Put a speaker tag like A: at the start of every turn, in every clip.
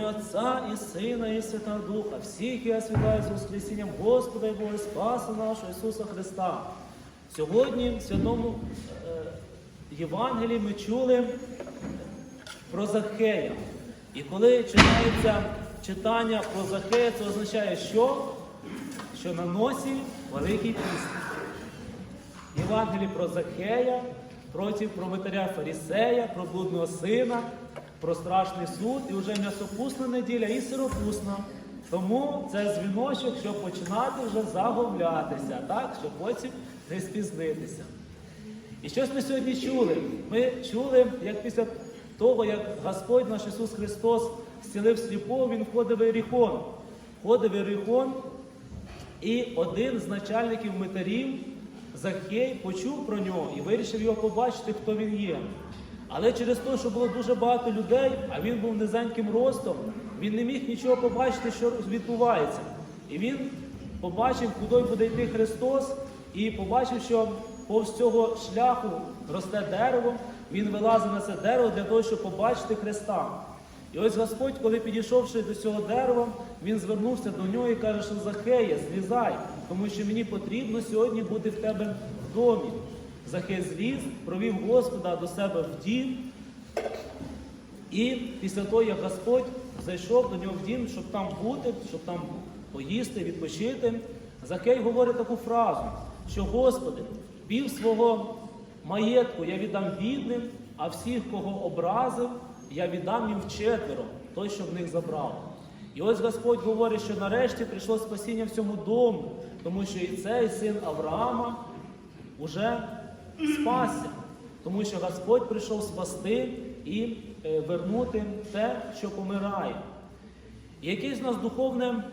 A: ім'я Отця і Сина, і Святого Духа, всіх я святаю з Воскресінням Господа і Бога Спаса нашого Ісуса Христа. Сьогодні в Святому е, Євангелії ми чули про Захея. І коли читається читання про Захея, це означає, що? Що на носі великий піст. Євангелії про Захея, проти про митаря Фарісея, про блудного сина, про страшний суд, і вже м'ясопусна неділя і сиропусна. Тому це дзвіночок, щоб починати вже заговлятися, так, щоб потім не спізнитися. І щось ми сьогодні чули? Ми чули, як після того, як Господь наш Ісус Христос зцілив сліпого, Він входив в Єріхон. Входив в Єріхон, і один з начальників митарів, Захей, почув про нього і вирішив його побачити, хто він є. Але через те, що було дуже багато людей, а він був низеньким ростом, він не міг нічого побачити, що відбувається. І він побачив, куди буде йти Христос, і побачив, що повз цього шляху росте дерево. Він вилазить на це дерево для того, щоб побачити Христа. І ось Господь, коли підійшовши до цього дерева, він звернувся до нього і каже, що Захея, злізай, тому що мені потрібно сьогодні бути в тебе в домі. Захей зліз, провів Господа до себе в дім. І після того, як Господь зайшов до нього в дім, щоб там бути, щоб там поїсти, відпочити, Захей говорить таку фразу, що Господи, пів свого маєтку я віддам бідним, а всіх, кого образив, я віддам їм вчетверо, той, що в них забрав. І ось Господь говорить, що нарешті прийшло спасіння в цьому дому, тому що і цей син Авраама уже спасся, тому що Господь прийшов спасти і е, вернути те, що помирає. Якесь у нас духовне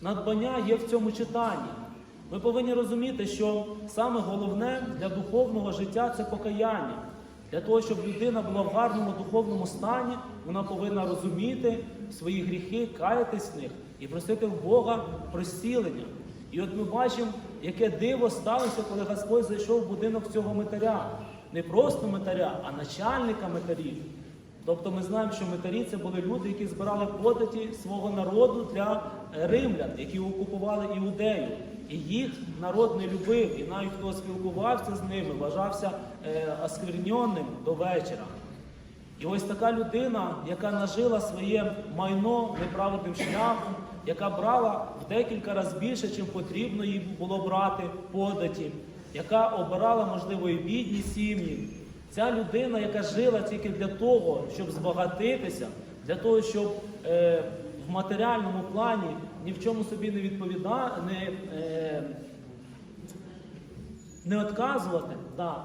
A: надбання є в цьому читанні. Ми повинні розуміти, що саме головне для духовного життя це покаяння. Для того, щоб людина була в гарному духовному стані, вона повинна розуміти свої гріхи, каятись в них і просити в Бога просілення. І от ми бачимо, яке диво сталося, коли Господь зайшов в будинок цього митаря. Не просто митаря, а начальника митарів. Тобто ми знаємо, що митарі це були люди, які збирали податі свого народу для е, римлян, які окупували іудею. І їх народ не любив, і навіть хто спілкувався з ними, вважався е, оскверненним до вечора. І ось така людина, яка нажила своє майно неправедним шляхом, яка брала в декілька разів більше, чим потрібно їй було брати податі, яка обирала, можливо, і бідні сім'ї. Ця людина, яка жила тільки для того, щоб збагатитися, для того, щоб е, в матеріальному плані ні в чому собі не відповідати, не, е, не відказувати. Да.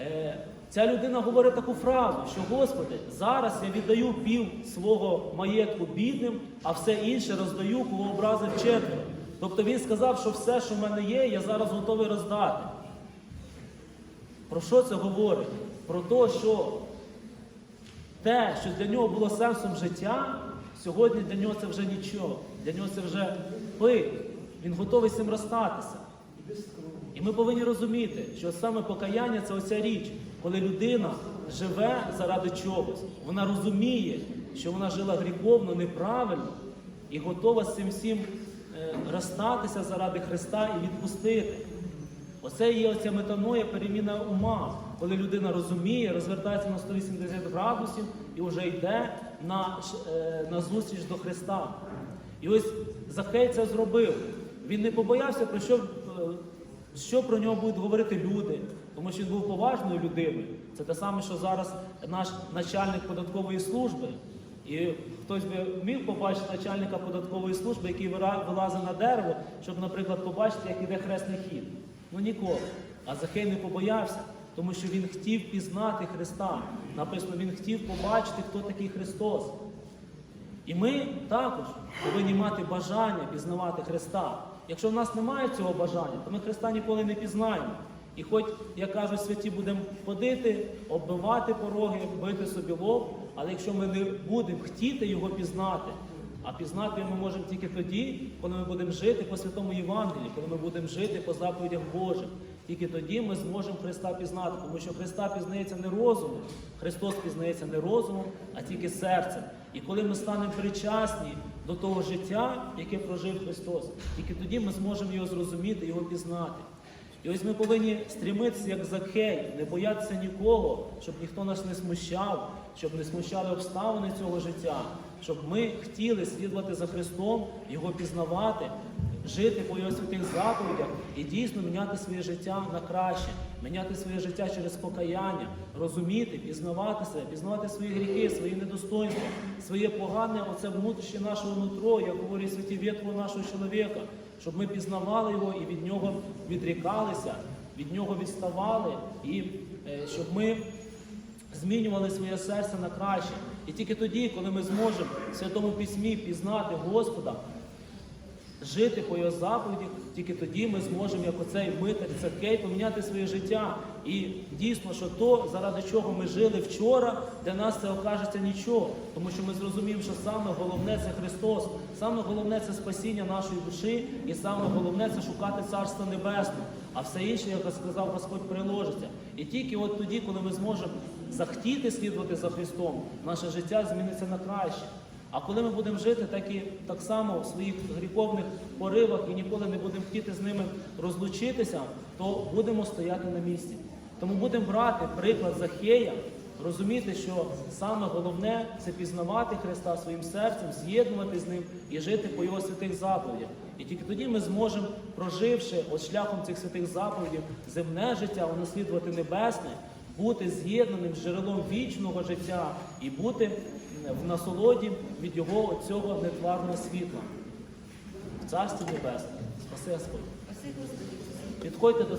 A: Е, ця людина говорить таку фразу, що Господи, зараз я віддаю пів свого маєтку бідним, а все інше роздаю, кого образив четверо. Тобто він сказав, що все, що в мене є, я зараз готовий роздати. Про що це говорить? Про те, що те, що для нього було сенсом життя, сьогодні для нього це вже нічого. Для нього це вже пик. Він готовий з цим розстатися. І ми повинні розуміти, що саме покаяння це оця річ, коли людина живе заради чогось. Вона розуміє, що вона жила гріховно, неправильно і готова з цим всім е, розстатися заради Христа і відпустити. Оце є оця метаноя, переміна ума, коли людина розуміє, розвертається на 180 градусів і вже йде на, е, на зустріч до Христа. І ось Захей це зробив. Він не побоявся, про що, про нього будуть говорити люди, тому що він був поважною людиною. Це те саме, що зараз наш начальник податкової служби. І хтось би міг побачити начальника податкової служби, який вилазить на дерево, щоб, наприклад, побачити, як іде хресний хід. Ну ніколи. А Захей не побоявся, тому що він хотів пізнати Христа. Написано, він хотів побачити, хто такий Христос. І ми також повинні мати бажання пізнавати Христа. Якщо в нас немає цього бажання, то ми Христа ніколи не пізнаємо. І хоч, як кажуть, святі будемо ходити, оббивати пороги, бити собі лоб, але якщо ми не будемо хотіти його пізнати, а пізнати ми можемо тільки тоді, коли ми будемо жити по святому Євангелії, коли ми будемо жити по заповідях Божих. Тільки тоді ми зможемо Христа пізнати, тому що Христа пізнається не розумом, Христос пізнається не розумом, а тільки серцем. І коли ми станемо причасні до того життя, яке прожив Христос, тільки тоді ми зможемо його зрозуміти, його пізнати. І ось ми повинні стрімитися, як Закхей, не боятися нікого, щоб ніхто нас не смущав, щоб не смущали обставини цього життя, щоб ми хотіли слідувати за Христом, його пізнавати, жити по його святих заповідях і дійсно міняти своє життя на краще, міняти своє життя через покаяння, розуміти, пізнавати себе, пізнавати свої гріхи, свої недостоинства, своє погане, оце внутрішнє нашого нутро, як говорять святі ветру нашого чоловіка, щоб ми пізнавали його і від нього відрікалися, від нього відставали, і е, щоб ми змінювали своє серце на краще. І тільки тоді, коли ми зможемо в Святому Письмі пізнати Господа, жити по його заповіді, тільки тоді ми зможемо, як оцей митар Церкей, поміняти своє життя. І дійсно, що то, заради чого ми жили вчора, для нас це окажеться нічого. Тому що ми зрозуміємо, що саме головне це Христос, саме головне це спасіння нашої душі, і саме головне це шукати Царство Небесне. А все інше, як сказав Господь, приложиться. І тільки от тоді, коли ми зможемо захотіти слідувати за Христом, наше життя зміниться на краще. А коли ми будемо жити так і так само в своїх гріховних поривах і ніколи не будемо хотіти з ними розлучитися, то будемо стояти на місці. Тому будемо брати приклад Захея, розуміти, що саме головне це пізнавати Христа своїм серцем, з'єднувати з ним і жити по його святих заповідях. І тільки тоді ми зможемо, проживши от шляхом цих святих заповідей, земне життя, унаслідувати небесне, бути з'єднаним з джерелом вічного життя і бути в насолоді від його цього нетварного світла. В царстві небесному. Спаси Господь. Підходьте до